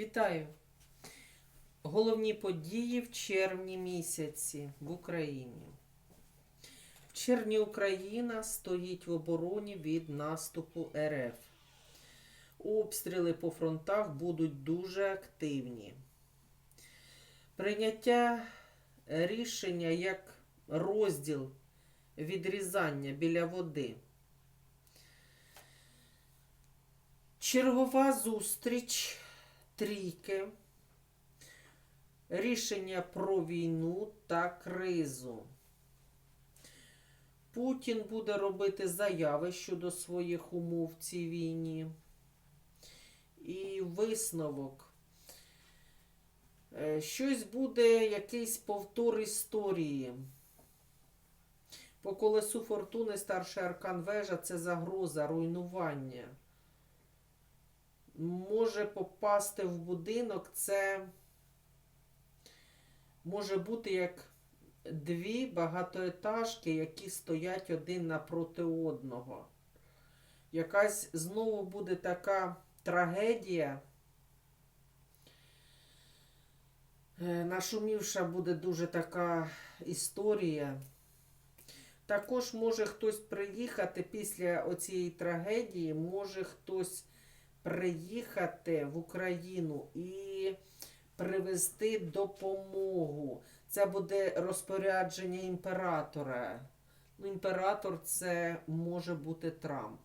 Вітаю! Головні події в червні місяці в Україні. В червні Україна стоїть в обороні від наступу РФ. Обстріли по фронтах будуть дуже активні. Прийняття рішення як розділ відрізання біля води. Чергова зустріч трійки. Рішення про війну та кризу. Путін буде робити заяви щодо своїх умов в цій війні. І висновок. Е, Щось буде, якийсь повтор історії. По колесу фортуни старший аркан вежа це загроза, руйнування. Може попасти в будинок, це може бути як дві багатоетажки, які стоять один напроти одного. Якась знову буде така трагедія. Е, Нашумівша буде дуже така історія. Також може хтось приїхати після оцієї трагедії, може хтось приїхати в Україну і привезти допомогу. Це буде розпорядження імператора. Ну, імператор це може бути Трамп.